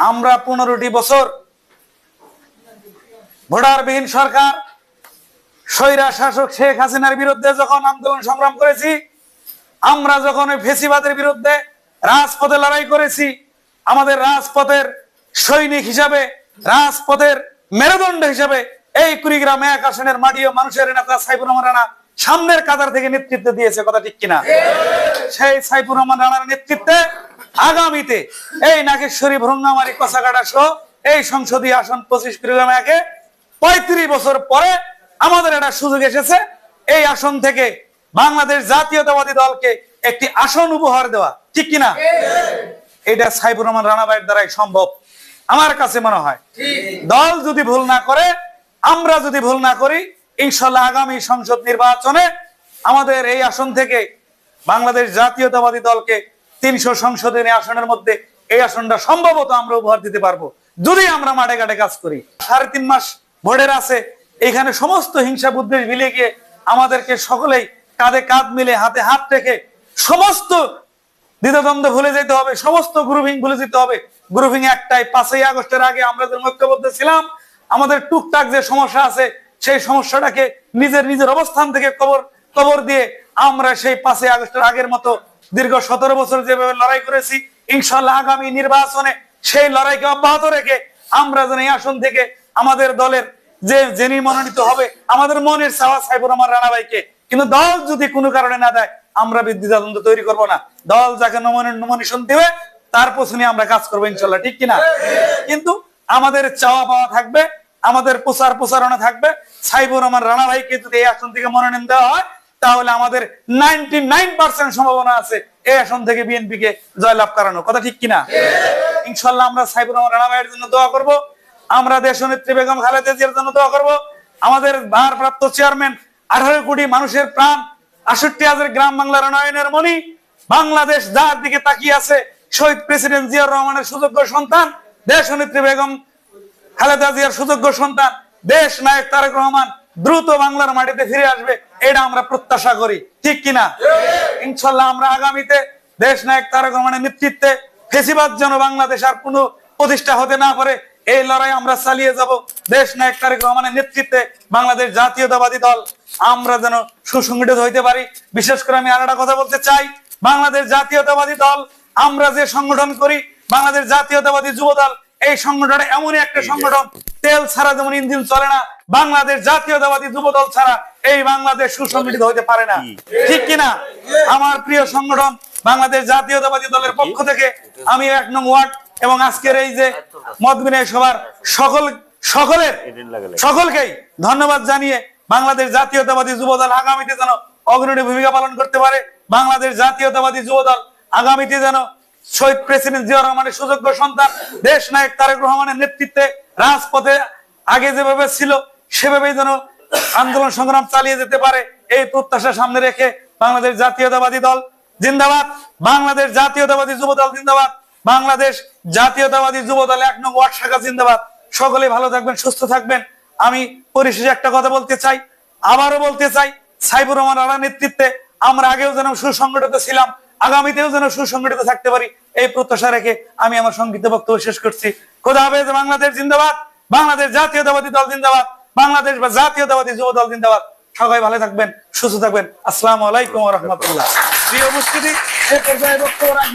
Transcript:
আমরা পনেরোটি বছর ভোটারবিহীন সরকার স্বৈরা শাসক শেখ হাসিনার বিরুদ্ধে যখন আন্দোলন সংগ্রাম করেছি আমরা যখন ওই ফেসিবাদের বিরুদ্ধে রাজপথে লড়াই করেছি আমাদের রাজপথের সৈনিক হিসাবে রাজপথের মেরুদণ্ড হিসাবে এই কুড়িগ্রাম এক আসনের মাটি ও মানুষের নেতা সাইফুর রহমান রানা সামনের কাতার থেকে নেতৃত্ব দিয়েছে কথা ঠিক কিনা? সেই সাইফুর রহমান রানার নেতৃত্বে আগামীতে এই নাগেশ্বরী ভ্রঙ্গামারি কষাকাটা সহ এই সংসদীয় আসন পঁচিশ কুড়িগ্রাম একে পঁয়ত্রিশ বছর পরে আমাদের একটা সুযোগ এসেছে। এই আসন থেকে বাংলাদেশ জাতীয়তাবাদী দলকে একটি আসন উপহার দেওয়া। ঠিক কিনা? এটা সাইফুর রহমান রানা ভাইয়ের দ্বারাই সম্ভব। আমার কাছে মনে হয়, দল যদি ভুল না করে, আমরা যদি ভুল না করি, ইনশাল্লাহ আগামী সংসদ নির্বাচনে আমাদের এই আসন থেকে বাংলাদেশ জাতীয়তাবাদী দলকে তিনশো সংসদীয় আসনের মধ্যে এই আসনটা সম্ভবত আমরা উপহার দিতে পারব। যদি আমরা মাঠে ঘাটে কাজ করি। সাড়ে তিন মাস ভোটের আছে। এখানে সমস্ত হিংসা বুদ্ধির মিলে গিয়ে আমাদেরকে সকলেই কাঁধে কাঁধ মিলে হাতে হাত রেখে সমস্ত দ্বিধাদ্বন্দ্ব ভুলে যেতে হবে, সমস্ত গ্রুপিং ভুলে যেতে হবে। গ্রুপিং একটাই। পাঁচই আগস্টের আগে আমরা যে ঐক্যবদ্ধ ছিলাম, আমাদের টুকটাক যে সমস্যা আছে, সেই সমস্যাটাকে নিজের নিজের অবস্থান থেকে কবর কবর দিয়ে আমরা সেই পাঁচই আগস্টের আগের মতো দীর্ঘ সতেরো বছর যেভাবে লড়াই করেছি ইনশাল্লাহ আগামী নির্বাচনে সেই লড়াইকে অব্যাহত রেখে আমরা যেন এই আসন থেকে আমাদের দলের যে যিনি মনোনীত হবে, আমাদের মনের চাওয়া সাইবুর রহমান রানা ভাইকে। কিন্তু দল যদি কোনো কারণে না দেয়, আমরা বিদ্যুৎ তৈরি করব না। দল যাকে নমিনেশন দেবে, তার পেছনে আমরা কাজ করব ইনশাল্লাহ ঠিক কিনা? কিন্তু আমাদের চাওয়া পাওয়া থাকবে, আমাদের প্রচার প্রচারণা থাকবে। সাইবুর রহমান রানা ভাইকে যদি এই আসন থেকে মনোনয়ন দেওয়া হয় তাহলে আমাদের নাইনটি নাইন পার্সেন্ট সম্ভাবনা আছে। এই আসন থেকে বিএনপি কে জয়লাভ করানো কথা ঠিক কিনা? ইনশাল্লাহ আমরা সাইবুর রহমান রানা ভাইয়ের জন্য দোয়া করব। আমরা দেশ নেত্রী বেগম খালেদা জিয়ার জন্য দোয়া করব। আমাদের ভারপ্রাপ্ত চেয়ারম্যান আঠারো কোটি মানুষের প্রাণ, আষট্টি হাজার গ্রাম বাংলার উন্নয়নের মনি বাংলাদেশ যার দিকে তাকিয়ে আছে, শহীদ প্রেসিডেন্ট জিয়াউর রহমানের সুযোগ্য সন্তান দেশ নেত্রী বেগম খালেদা জিয়ার সুযোগ্য সন্তান, দেশ নায়ক তারেক রহমান দ্রুত বাংলার মাটিতে ফিরে আসবে। এটা আমরা প্রত্যাশা করি। ঠিক কিনা? ইনশাল্লাহ আমরা আগামীতে দেশ নায়ক তারেক রহমানের নেতৃত্বে ফেসিবাদ যেন বাংলাদেশ আর কোনো প্রতিষ্ঠা হতে না পারে এই লড়াই আমরা চালিয়ে যাব। দেশ নায়ক তারেক রহমানের নেতৃত্বে বাংলাদেশ জাতীয়তাবাদী দল আমরা যেন সুসংগঠিত হইতে পারি। বিশেষ করে আমি আর একটা কথা বলতে চাই বাংলাদেশ জাতীয়তাবাদী দল আমরা যে সংগঠন করি বাংলাদেশ জাতীয়তাবাদী যুব দল এই সংগঠন এমনই একটা সংগঠন তেল ছাড়া যেমন ইঞ্জিন চলে না বাংলাদেশ জাতীয়তাবাদী যুব দল ছাড়া এই বাংলাদেশ সুসংগঠিত হতে পারে না। ঠিক কিনা? আমার প্রিয় সংগঠন বাংলাদেশ জাতীয়তাবাদী দলের পক্ষ থেকে আমি এক নং ওয়ার্ড এবং আজকের এই যে মত বিনয় সভার সকল সকলের সকলকেই ধন্যবাদ জানিয়ে বাংলাদেশ জাতীয়তাবাদী যুব দল আগামীতে যেন অগ্রণী ভূমিকা পালন করতে পারে। বাংলাদেশ জাতীয়তাবাদী যুব দল আগামীতে যেন শহীদ প্রেসিডেন্ট জিয়া রহমানের সুযোগ্য সন্তান দেশ নায়ক তারেক রহমানের নেতৃত্বে রাজপথে আগে যেভাবে ছিল, সেভাবেই যেন আন্দোলন সংগ্রাম চালিয়ে যেতে পারে। এই প্রত্যাশা সামনে রেখে বাংলাদেশ জাতীয়তাবাদী দল জিন্দাবাদ, বাংলাদেশ জাতীয়তাবাদী যুব দল জিন্দাবাদ, বাংলাদেশ জাতীয়তাবাদী যুব দল এক নং ওয়ার্ড শাখা জিন্দাবাদ। সকলে ভালো থাকবেন, সুস্থ থাকবেন। আমি পরিশেষে একটা কথা বলতে চাই, আবারও বলতে চাই সাইবুর রহমান রানার নেতৃত্বে আমরা আগেও যেন সুসংগঠিত ছিলাম, আগামীতেও যেন সুসংগঠিত থাকতে পারি। এই প্রত্যাশা রেখে আমি আমার সংক্ষিপ্ত বক্তব্য শেষ করছি। খোদা হাফেজ, বাংলাদেশ জিন্দাবাদ। বাংলাদেশ জাতীয়তাবাদী দল জিন্দাবাদ। বাংলাদেশ বা জাতীয়তাবাদী যুব দল জিন্দাবাদ। সবাই ভালো থাকবেন, সুস্থ থাকবেন। আসসালামু আলাইকুম রহমতুল্লাহ। প্রিয় এ পর্যায়ে বক্তব্য রাখবেন।